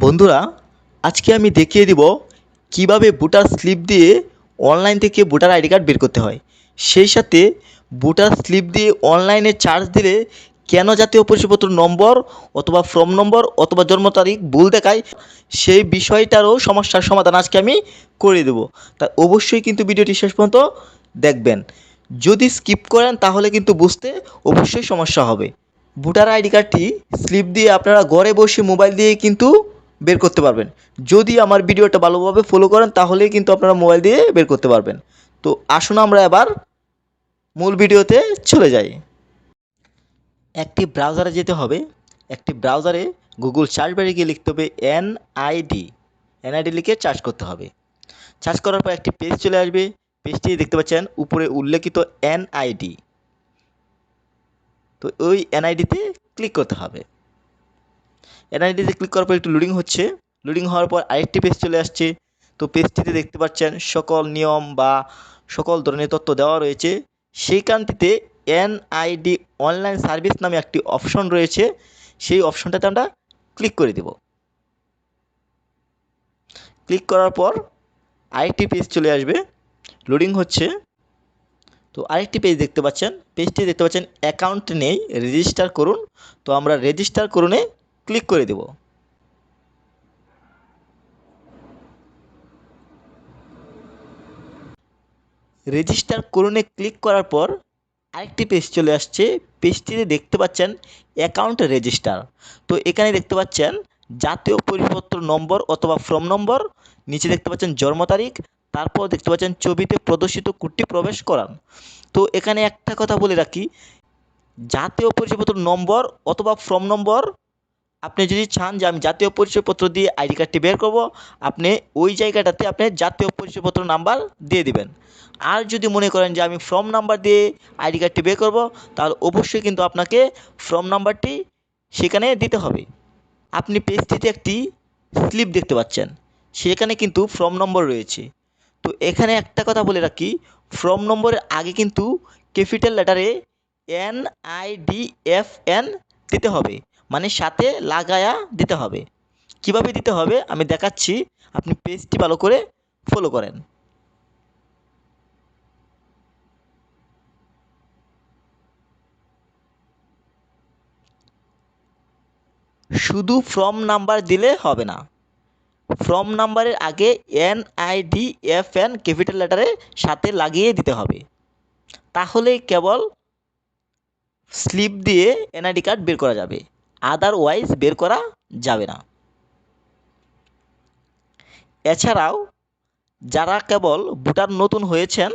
বন্ধুরা, আজকে আমি দেখিয়ে দিব কীভাবে ভোটার স্লিপ দিয়ে অনলাইন থেকে ভোটার আইডি কার্ড বের করতে হয়। সেই সাথে ভোটার স্লিপ দিয়ে অনলাইনে চার্জ দিলে কেন জাতীয় পরিচয়পত্র নম্বর অথবা ফর্ম নম্বর অথবা জন্ম তারিখ ভুল দেখায়, সেই বিষয়টারও সমস্যার সমাধান আজকে আমি করে দেবো। তা অবশ্যই কিন্তু ভিডিওটি শেষ পর্যন্ত দেখবেন। যদি স্কিপ করেন তাহলে কিন্তু বুঝতে অবশ্যই সমস্যা হবে। ভোটার আইডি কার্ডটি স্লিপ দিয়ে আপনারা ঘরে বসে মোবাইল দিয়ে কিন্তু বের করতে পারবেন। যদি আমার ভিডিওটা ভালোভাবে ফলো করেন, তাহলেই কিন্তু আপনারা মোবাইল দিয়ে বের করতে পারবেন। তো আসুন আমরা এবার মূল ভিডিওতে চলে যাই। একটি ব্রাউজারে যেতে হবে। একটি ব্রাউজারে গুগল সার্চ বারে গিয়ে লিখতে হবে এনআইডি এনআইডি লিখে চার্জ করতে হবে। চার্জ করার পর একটি পেজ চলে আসবে। পেজটি দেখতে পাচ্ছেন, উপরে উল্লেখিত এনআইডি তো ওই এনআইডিতে ক্লিক করতে হবে। এনআইডিতে ক্লিক করার পর একটু লোডিং হচ্ছে। লোডিং হওয়ার পর আরেকটি পেজ চলে আসছে। তো পেজটিতে দেখতে পাচ্ছেন সকল নিয়ম বা সকল ধরনের তথ্য দেওয়া রয়েছে। সেইখানটিতে এনআইডি অনলাইন সার্ভিস নামে একটি অপশন রয়েছে। সেই অপশনটাতে আমরা ক্লিক করে দেব। ক্লিক করার পর আরেকটি পেজ চলে আসবে। লোডিং হচ্ছে। তো আরেকটি পেজ দেখতে পাচ্ছেন। পেজটি দেখতে পাচ্ছেন অ্যাকাউন্ট নেই। রেজিস্টার করুন। তো আমরা রেজিস্টার করুনে ক্লিক করে দেব। রেজিস্টার করুনে ক্লিক করার পর আরেকটি পেজ চলে আসছে। পেজটিতে দেখতে পাচ্ছেন অ্যাকাউন্ট রেজিস্টার তো এখানে দেখতে পাচ্ছেন জাতীয় পরিচয়পত্র নম্বর অথবা ফর্ম নম্বর নিচে দেখতে পাচ্ছেন জন্ম তারিখ, তারপর দেখতে পাচ্ছেন ছবিতে প্রদর্শিত কোডটি প্রবেশ করান। তো এখানে একটা কথা বলে রাখি, জাতীয় পরিচয়পত্র নম্বর অথবা ফর্ম নম্বর আপনি যদি চান যে আমি জাতীয় পরিচয়পত্র দিয়ে আইডি কার্ডটি বের করব, আপনি ওই জায়গাটাতে আপনি জাতীয় পরিচয়পত্র নাম্বার দিয়ে দিবেন। আর যদি মনে করেন যে আমি ফর্ম নাম্বার দিয়ে আইডি কার্ডটি বের করব, তাহলে অবশ্যই কিন্তু আপনাকে ফর্ম নাম্বারটি সেখানে দিতে হবে। আপনি পেজটিতে একটি স্লিপ দেখতে পাচ্ছেন, সেখানে কিন্তু ফর্ম নম্বর রয়েছে। তো এখানে একটা কথা বলে রাখি, ফর্ম নম্বরের আগে কিন্তু capital লেটারে N I D F N দিতে হবে। মানে সাথে লাগায়া দিতে হবে। কীভাবে দিতে হবে? আমি দেখাচ্ছি। আপনি পেজটি ভালো করে ফলো করেন। শুধু ফর্ম নাম্বার দিলে হবে না। ফর্ম নাম্বারের আগে N I D F N capital লেটারে সাথে লাগিয়ে দিতে হবে। তাহলেই কেবল স্লিপ দিয়ে এনআইডি কার্ড বের করা যাবে। আদারওয়াইজ বের করা যাবে না। এছাড়াও, যারা কেবল ভোটার নতুন হয়েছেন,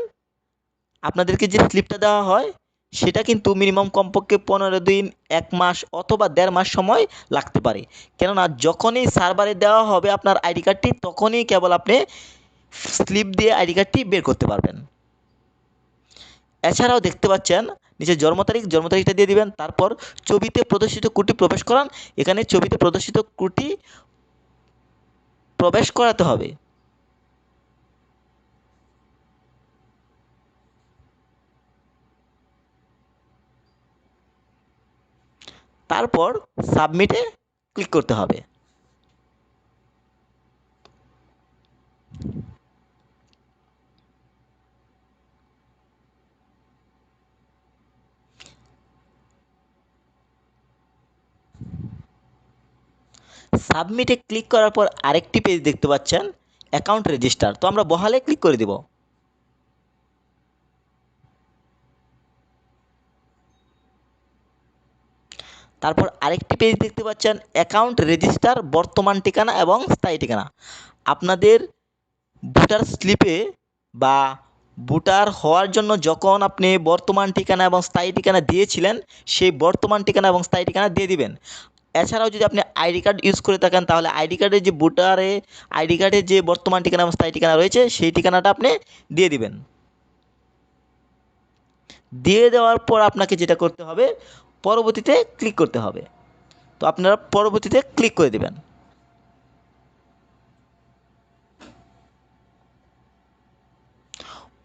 আপনাদেরকে যে স্লিপটা দেওয়া হয়, সেটা কিন্তু মিনিমাম কমপক্ষে পনেরো দিন, এক মাস অথবা দেড় মাস সময় লাগতে পারে। কেননা, যখনই সার্ভারে দেওয়া হবে আপনার আইডি কার্ডটি, তখনই কেবল আপনি স্লিপ দিয়ে আইডি কার্ডটি বের করতে পারবেন। এছাড়াও দেখতে পাচ্ছেন নিচে জন্ম তারিখ, জন্ম তারিখটা দিয়ে দিবেন। তারপর ছবিতে প্রদর্শিত কুটি প্রবেশ করান। এখানে ছবিতে প্রদর্শিত কুটি প্রবেশ করাতে হবে। তারপর সাবমিটে ক্লিক করতে হবে। সাবমিটে ক্লিক করার পর আরেকটি পেজ দেখতে পাচ্ছেন অ্যাকাউন্ট রেজিস্টার তো আমরা বহালে ক্লিক করে দেব। তারপর আরেকটি পেজ দেখতে পাচ্ছেন অ্যাকাউন্ট রেজিস্টার বর্তমান ঠিকানা এবং স্থায়ী ঠিকানা। আপনাদের ভোটার স্লিপে বা ভোটার হওয়ার জন্য যখন আপনি বর্তমান ঠিকানা এবং স্থায়ী ঠিকানা দিয়েছিলেন, সেই বর্তমান ঠিকানা এবং স্থায়ী ঠিকানা দিয়ে দিবেন। এছাড়াও যদি আপনি আইডি কার্ড ইউজ করে থাকেন, তাহলে আইডি কার্ডের যে ভোটারে, আইডি কার্ডের যে বর্তমান ঠিকানা স্থায়ী ঠিকানা রয়েছে, সেই ঠিকানাটা আপনি দিয়ে দিবেন। দিয়ে দেওয়ার পর আপনাকে যেটা করতে হবে, পরবর্তীতে ক্লিক করতে হবে। তো আপনারা পরবর্তীতে ক্লিক করে দেবেন।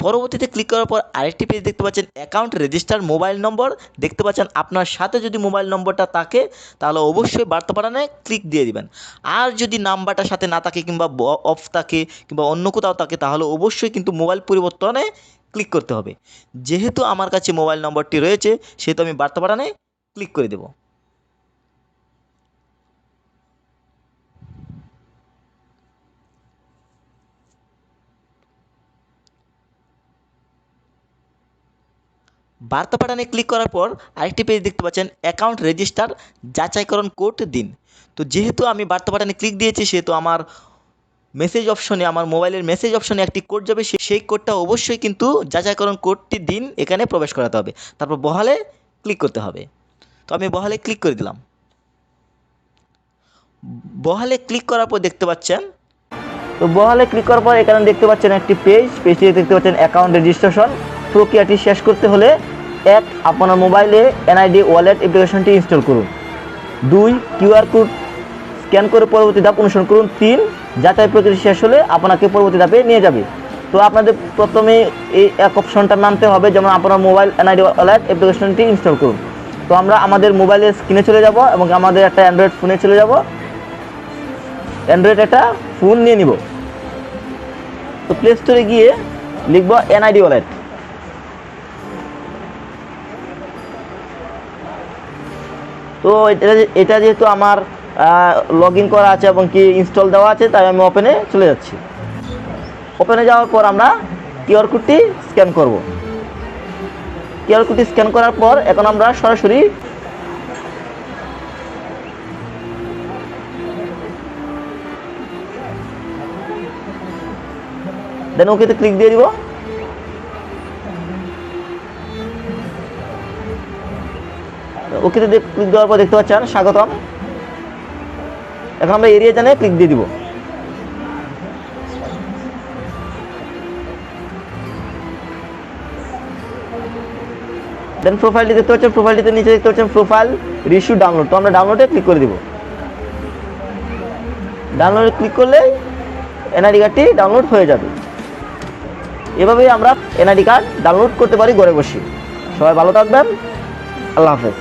পরবর্তীতে ক্লিক করার পর আরেকটি পেজ দেখতে পাচ্ছেন অ্যাকাউন্ট রেজিস্টার মোবাইল নম্বর দেখতে পাচ্ছেন আপনার সাথে যদি মোবাইল নম্বরটা থাকে, তাহলে অবশ্যই বার্তা পাঠানে ক্লিক দিয়ে দিবেন। আর যদি নাম্বারটা সাথে না থাকে কিংবা অফ থাকে কিংবা অন্য কোথাও থাকে, তাহলে অবশ্যই কিন্তু মোবাইল পরিবর্তনে ক্লিক করতে হবে। যেহেতু আমার কাছে মোবাইল নম্বরটি রয়েছে, সেহেতু আমি বার্তা পাঠানে ক্লিক করে দেবো। বার্তা পাঠানে ক্লিক করার পর আরেকটি পেজ দেখতে পাচ্ছেন অ্যাকাউন্ট রেজিস্টার যাচাইকরণ কোড দিন। তো যেহেতু আমি বার্তা পাঠানে ক্লিক দিয়েছি, সেহেতু আমার মেসেজ অপশনে আমার মোবাইলের মেসেজ অপশনে একটি কোড যাবে সেই কোডটা অবশ্যই কিন্তু যাচাইকরণ কোডটি দিন, এখানে প্রবেশ করাতে হবে। তারপর বহালে ক্লিক করতে হবে। তো আমি বহালে ক্লিক করে দিলাম। বহালে ক্লিক করার পর দেখতে পাচ্ছেন, তো বহালে ক্লিক করার পর এখানে দেখতে পাচ্ছেন একটি পেজ পেজটিতে দেখতে পাচ্ছেন অ্যাকাউন্ট রেজিস্ট্রেশন প্রক্রিয়াটি শেষ করতে হলে এক আপনার মোবাইলে এনআইডি, ওয়ালেট অ্যাপ্লিকেশনটি ইনস্টল করুন। দুই কিউআর কোড স্ক্যান করে পরবর্তী ধাপ অনুসরণ করুন। তিন, যাচাই প্রক্রিয়া শেষ হলে আপনাকে পরবর্তী ধাপে নিয়ে যাবে। তো আপনাদের প্রথমে এই এক অপশনটা নামতে হবে, যেমন আপনার মোবাইল এনআইডি, ওয়ালেট অ্যাপ্লিকেশনটি ইনস্টল করুন। তো আমরা আমাদের মোবাইলের স্ক্রিনে চলে যাব এবং আমাদের একটা অ্যান্ড্রয়েড ফোনে চলে যাব। অ্যান্ড্রয়েড একটা ফোন নিয়ে নিব। তো প্লে স্টোরে গিয়ে লিখব এনআইডি, ওয়ালেট। তো এটা এটা যেহেতু আমার লগ করা আছে এবং কি ইনস্টল দেওয়া আছে, তাই আমি ওপেনে চলে যাচ্ছি। ওপেনে যাওয়ার পর আমরা কিউআর কোডটি স্ক্যান করব। কিউআর কোডটি স্ক্যান করার পর এখন আমরা সরাসরি দেন ওকেতে ক্লিক দিয়ে দিব। ওকেতে ক্লিক দেওয়ার পর দেখতে পাচ্ছেন, স্বাগতম। এখন আমরা এরিয়া জানে ক্লিক দিয়ে দিব। দেন প্রোফাইলটি দেখতে পাচ্ছেন প্রোফাইলটিতে নিচে দেখতে পাচ্ছেন প্রোফাইল রিস্যু ডাউনলোড তো আমরা ডাউনলোডে ক্লিক করে দিব। ডাউনলোডে ক্লিক করলে এনআইডি কার্ডটি ডাউনলোড হয়ে যাবে। এভাবেই আমরা এনআইডি কার্ড ডাউনলোড করতে পারি ঘরে বসে। সবাই ভালো থাকবেন। আল্লাহ হাফেজ।